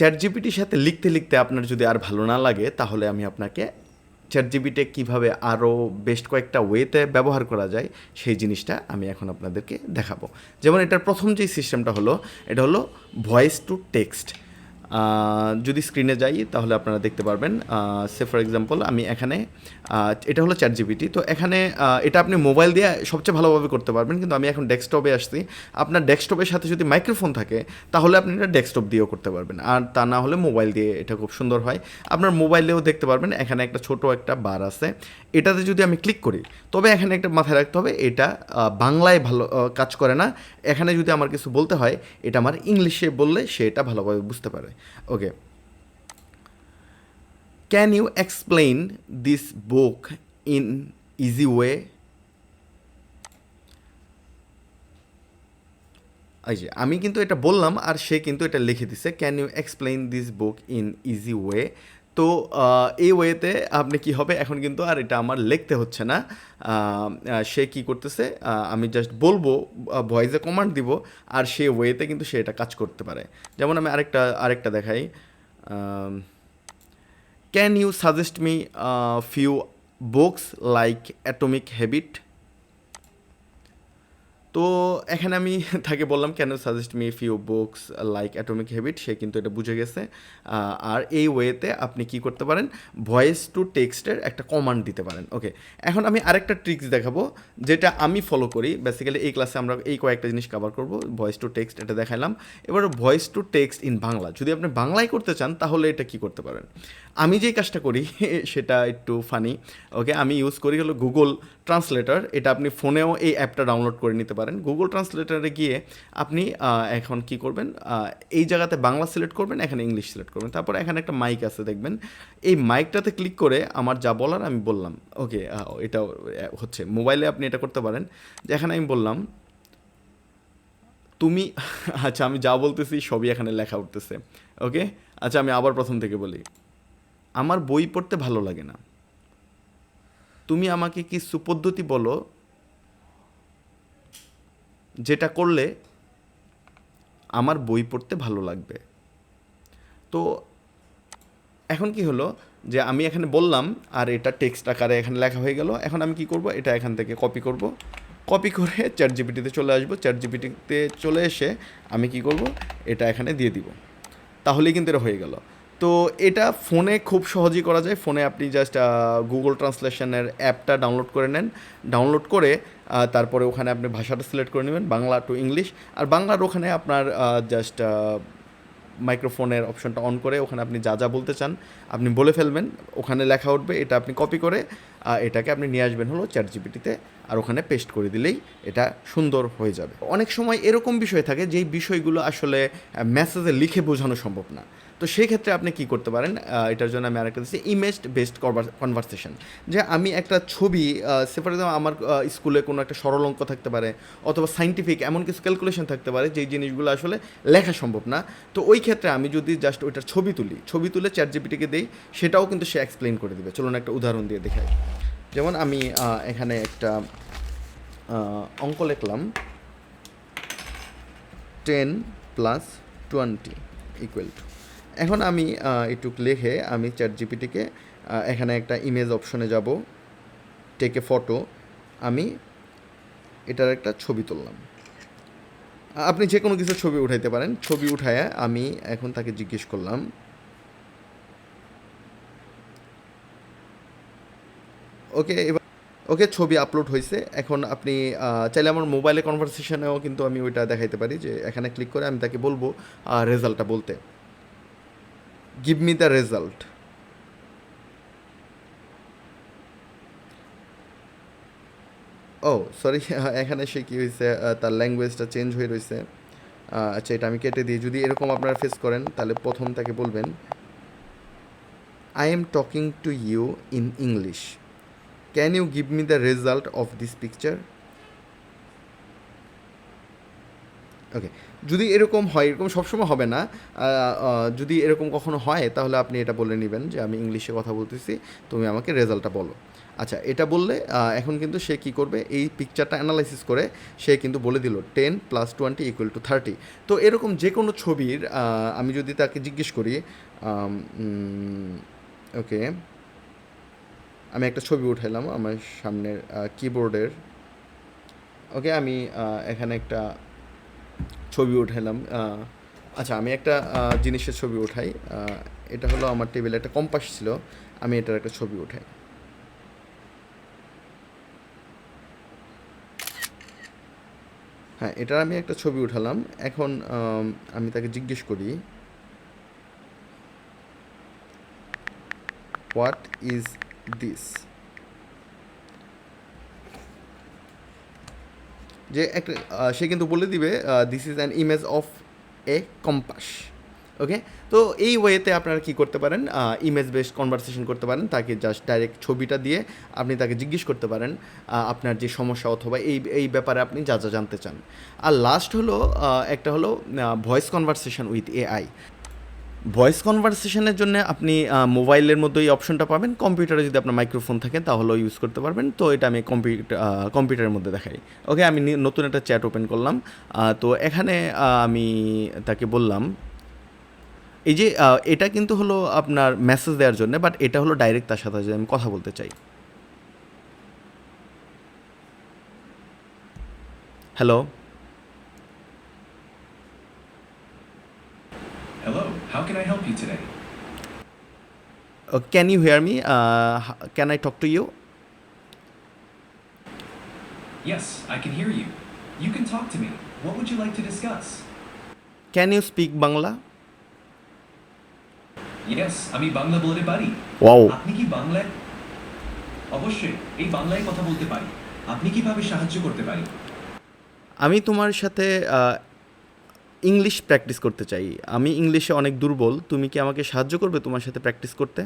Chat জিপিটির সাথে লিখতে লিখতে আপনার যদি আর ভালো না লাগে, তাহলে আমি আপনাকে চ্যাট জিপিটে কীভাবে আরও বেস্ট কয়েকটা ওয়েতে ব্যবহার করা যায়, সেই জিনিসটা আমি এখন আপনাদেরকে দেখাবো। যেমন এটার প্রথম যে সিস্টেমটা হলো, এটা হলো ভয়েস টু টেক্সট যদি স্ক্রিনে যাই, তাহলে আপনারা দেখতে পারবেন সে ফর এক্সাম্পল আমি এখানে এটা হলো চ্যাট জিপিটি তো এখানে এটা আপনি মোবাইল দিয়ে সবচেয়ে ভালোভাবে করতে পারবেন, কিন্তু আমি এখন ডেস্কটপে আসছি। আপনার ডেস্কটপের সাথে যদি মাইক্রোফোন থাকে, তাহলে আপনি এটা ডেস্কটপ দিয়েও করতে পারবেন, আর তা না হলে মোবাইল দিয়ে এটা খুব সুন্দর হয়। আপনার মোবাইলেও দেখতে পারবেন, এখানে একটা ছোট একটা বার আছে। এটাতে যদি আমি ক্লিক করি, তবে এখানে একটা মাথায় রাখতে হবে, এটা বাংলায় ভালো কাজ করে না। এখানে যদি আমার কিছু বলতে হয়, এটা আমার ইংলিশে বললে সে এটা ভালোভাবে বুঝতে পারে। Okay can you explain this book in easy way এই যে, আমি কিন্তু এটা বললাম আর সে কিন্তু এটা লিখে দিছে। Can you explain this book in easy way তো এই ওয়েতে আপনি কি হবে? এখন কিন্তু আর এটা আমার লিখতে হচ্ছে না। সে কি করতেছে? আমি জাস্ট বলব ভয়েসে কমান্ড দিব, আর সে ওয়েতে কিন্তু সে এটা কাজ করতে পারে। যেমন আমি আরেকটা আরেকটা দেখাই। Can you suggest me few books like atomic habit তো এখানে আমি তাকে বললাম, can suggest me few books like atomic habit সে কিন্তু এটা বুঝে গেছে। আর এই ওয়েতে আপনি কি করতে পারেন? ভয়েস টু টেক্সটের একটা কমান্ড দিতে পারেন। ওকে এখন আমি আরেকটা ট্রিক্স দেখাবো, যেটা আমি ফলো করি। বেসিক্যালি এই ক্লাসে আমরা এই কয়েকটা জিনিস কভার করব। ভয়েস টু টেক্সট এটা দেখালাম এবার voice to text in Bangla. যদি আপনি বাংলায় করতে চান, তাহলে এটা কি করতে পারেন? আমি যেই কাজটা করি, সেটা একটু ফানি ওকে আমি ইউজ করি হলো গুগল ট্রান্সলেটর এটা আপনি ফোনেও এই অ্যাপটা ডাউনলোড করে নিতে পারেন। গুগল ট্রান্সলেটরে গিয়ে আপনি এখন কি করবেন এই জায়গাতে বাংলা সিলেক্ট করবেন, এখানে ইংলিশ সিলেক্ট করবেন। তারপর এখানে একটা মাইক আছে, দেখবেন। এই মাইকটাতে ক্লিক করে আমার যা বলার আমি বললাম ওকে এটা হচ্ছে। মোবাইলে আপনি এটা করতে পারেন। যে এখানে আমি বললাম, তুমি আচ্ছা আমি যা বলতেছি সবই এখানে লেখা উঠতেছে ওকে আচ্ছা আমি আবার প্রথম থেকে বলি। আমার বই পড়তে ভালো লাগে না। তুমি আমাকে কি সুপদ্ধতি বলো যেটা করলে আমার বই পড়তে ভালো লাগবে? তো এখন কি হলো যে আমি এখানে বললাম, আর এটা টেক্সট আকারে এখানে লেখা হয়ে গেল। এখন আমি কি করব? এটা এখান থেকে কপি করব। কপি করে চ্যাট জিপিটিতে চলে আসব। চ্যাট জিপিটিতে চলে এসে আমি কি করব? এটা এখানে দিয়ে দিব। তাহলেই কিন্তু এটা হয়ে গেল। তো এটা ফোনে খুব সহজেই করা যায়। ফোনে আপনি জাস্ট গুগল ট্রান্সলেশনের অ্যাপটা ডাউনলোড করে নেন। ডাউনলোড করে তারপরে ওখানে আপনি ভাষাটা সিলেক্ট করে নেবেন, বাংলা টু ইংলিশ আর বাংলার ওখানে আপনার জাস্ট মাইক্রোফোনের অপশনটা অন করে ওখানে আপনি যা যা বলতে চান, আপনি বলে ফেলবেন। ওখানে লেখা উঠবে, এটা আপনি কপি করে এটাকে আপনি নিয়ে আসবেন হলো চ্যাট জিপিটিতে আর ওখানে পেস্ট করে দিলেই এটা সুন্দর হয়ে যাবে। অনেক সময় এরকম বিষয় থাকে যেই বিষয়গুলো আসলে মেসেজে লিখে বোঝানো সম্ভব না। তো সেই ক্ষেত্রে আপনি কি করতে পারেন এটার জন্য আমি আরেকটা দিচ্ছি ইমেজ বেসড কনভারসেশন যে আমি একটা ছবি সেপারে আমার স্কুলে কোনো একটা সরল অঙ্ক থাকতে পারে অথবা সাইন্টিফিক এমন কিছু ক্যালকুলেশন থাকতে পারে যেই জিনিসগুলো আসলে লেখা সম্ভব না। তো ওই ক্ষেত্রে আমি যদি জাস্ট ওইটার ছবি তুলি, ছবি তুলে চ্যাট জিপিটিকে দিই, সেটাও কিন্তু সে এক্সপ্লেন করে দেবে। চলুন একটা উদাহরণ দিয়ে দেখাই। যেমন আমি এখানে একটা অঙ্ক লিখলাম। Ten plus twenty equal to এখন আমি একটু লিখে আমি চ্যাট জিপিটিকে এখানে একটা ইমেজ অপশনে যাব। টেকে ফটো আমি এটার একটা ছবি তুললাম। আপনি যে কোনো কিছু ছবি উঠাইতে পারেন। ছবি উঠায় আমি এখন তাকে জিজ্ঞেস করলাম ওকে, এবার ওকে ছবি আপলোড হয়েছে এখন আপনি চাইলে আমার মোবাইলে কনভারসেশনেও কিন্তু আমি ওইটা দেখাইতে পারি যে এখানে ক্লিক করে আমি তাকে বলব রেজাল্টটা বলতে। Give me the result oh sorry এখানে সে কী হয়েছে তার ল্যাঙ্গুয়েজটা চেঞ্জ হয়ে রয়েছে আচ্ছা এটা আমি কেটে দিই। যদি এরকম আপনারা ফেস করেন, তাহলে প্রথম তাকে বলবেন I am talking to you in English can you give me the result of this picture okay যদি এরকম হয়, এরকম সবসময় হবে না যদি এরকম কখনো হয়, তাহলে আপনি এটা বলে নেবেন যে আমি ইংলিশে কথা বলতেছি, তুমি আমাকে রেজাল্টটা বলো। আচ্ছা এটা বললে এখন কিন্তু সে কি করবে? এই পিকচারটা অ্যানালাইসিস করে, সে কিন্তু বলে দিল ten plus twenty equal to thirty তো এরকম যে কোনো ছবির আমি যদি তাকে জিজ্ঞেস করি ওকে আমি একটা ছবি উঠাইলাম আমার সামনের কিবোর্ডের ওকে, আমি এখানে একটা ছবি উঠাইলাম। আচ্ছা আমি একটা জিনিসের ছবি উঠাই। এটা হলো আমার টেবিলে একটা কম্পাস ছিল, আমি এটার একটা ছবি উঠাই। হ্যাঁ এটার আমি একটা ছবি উঠালাম। এখন, আমি তাকে জিজ্ঞেস করি হোয়াট ইজ দিস যে একটা সে কিন্তু বলে দিবে this is an image of a compass okay তো এই ওয়েতে আপনারা কি করতে পারেন ইমেজ বেসড কনভারসেশন করতে পারেন, তাকে জাস্ট ডাইরেক্ট ছবিটা দিয়ে আপনি তাকে জিজ্ঞেস করতে পারেন আপনার যে সমস্যা অথবা এই এই ব্যাপারে আপনি যা যা জানতে চান। আর লাস্ট হলো একটা হলো voice conversation with AI voice কনভারসেশনের জন্য আপনি মোবাইলের মধ্যে এই অপশনটা পাবেন। কম্পিউটারে যদি আপনার মাইক্রোফোন থাকে, তাহলেও ইউজ করতে পারবেন। তো এটা আমি কম্পিউটার কম্পিউটারের মধ্যে দেখাই। ওকে, আমি নতুন একটা চ্যাট ওপেন করলাম। তো এখানে আমি তাকে বললাম, এই যে এটা কিন্তু হলো আপনার মেসেজ দেওয়ার জন্য বাট এটা হলো ডাইরেক্ট তার সাথে আমি কথা বলতে চাই। Hello how can I help you today? Can you hear me can I talk to you Yes, I can hear you. You can talk to me. What would you like to discuss? Can you speak Bangla Yes, আমি বাংলা বলতে পারি wow আপনি কি বাংলায় অবশ্যই এই বাংলায় কথা বলতে পারি আপনি কীভাবে সাহায্য করতে পারি আমি তোমার সাথে ইংলিশ প্র্যাকটিস করতে চাই। আমি ইংলিশে অনেক দুর্বল তুমি কি আমাকে সাহায্য করবে তোমার সাথে প্র্যাকটিস করতে?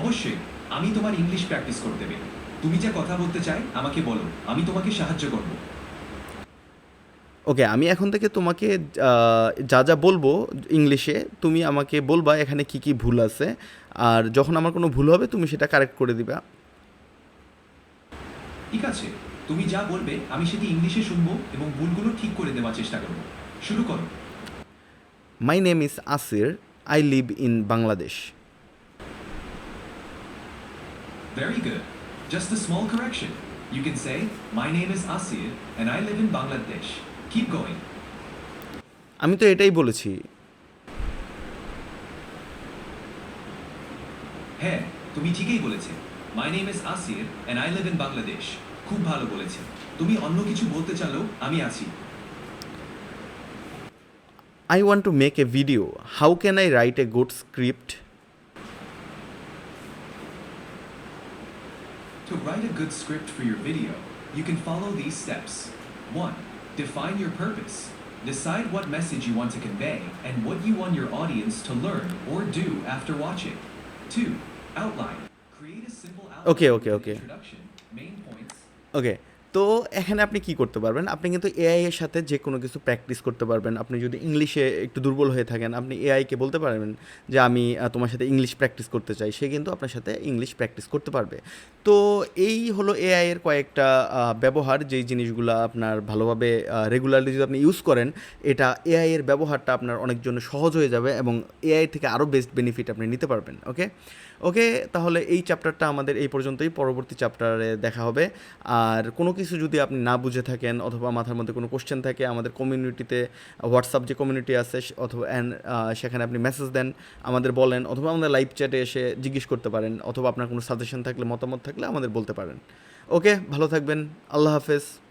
অবশ্যই আমি তোমার ইংলিশ প্র্যাকটিস করতে দেবে তুমি যা কথা বলতে চাই আমাকে বলো আমি তোমাকে সাহায্য করব। ওকে আমি এখন থেকে তোমাকে যা যা বলব ইংলিশে তুমি আমাকে বলবা এখানে কি কি ভুল আছে। আর যখন আমার কোনো ভুল হবে তুমি সেটা কারেক্ট করে দিবা। ঠিক আছে। তুমি যা বলবে আমি সেটি ইংলিশে শুনব এবং ভুলগুলো ঠিক করে দেওয়ার চেষ্টা করব শুরু করো my name is Asir I live in Bangladesh Very good. Just a small correction. You can say, My name is Asir and I live in Bangladesh. Keep going. আমি তো এটাই বলেছি হ্যাঁ তুমি ঠিকই বলেছে my name is Asir and I live in Bangladesh খুব ভালো বলেছে তুমি অন্য কিছু বলতে চাইলেও আমি আছি I want to make a video how can I write a good script To write a good script for your video, you can follow these steps. 1. Define your purpose. Decide what message you want to convey and what you want your audience to learn or do after watching. 2. Outline. Create a simple outline Okay, okay, with okay. introduction, main points, ওকে তো এখানে আপনি কি করতে পারবেন? আপনি কিন্তু AI এর সাথে যে কোনো কিছু প্র্যাকটিস করতে পারবেন। আপনি যদি ইংলিশে একটু দুর্বল হয়ে থাকেন, আপনি এআইকে বলতে পারবেন যে আমি তোমার সাথে ইংলিশ প্র্যাকটিস করতে চাই, সে কিন্তু আপনার সাথে ইংলিশ প্র্যাকটিস করতে পারবে। তো এই হলো এআই এর কয়েকটা ব্যবহার, যেই জিনিসগুলো আপনার ভালোভাবে রেগুলারলি যদি আপনি ইউজ করেন, এটা এআই এর ব্যবহারটা আপনার অনেক জন্য সহজ হয়ে যাবে এবং এআই থেকে আরও বেস্ট বেনিফিট আপনি নিতে পারবেন ওকে ওকে তাহলে এই চ্যাপ্টারটা আমাদের এই পর্যন্তই। পরবর্তী চ্যাপ্টারে দেখা হবে। আর কোনো কিছু যদি আপনি না বুঝে থাকেন অথবা মাথার মধ্যে কোনো কোশ্চেন থাকে আমাদের কমিউনিটিতে হোয়াটসঅ্যাপ যে কমিউনিটি আছে অথবা আহ, সেখানে আপনি মেসেজ দেন আমাদের বলেন অথবা আমাদের লাইভ চ্যাটে এসে জিজ্ঞেস করতে পারেন অথবা আপনার কোনো সাজেশন থাকলে মতামত থাকলে আমাদের বলতে পারেন। ওকে ভালো থাকবেন। আল্লাহ হাফেজ।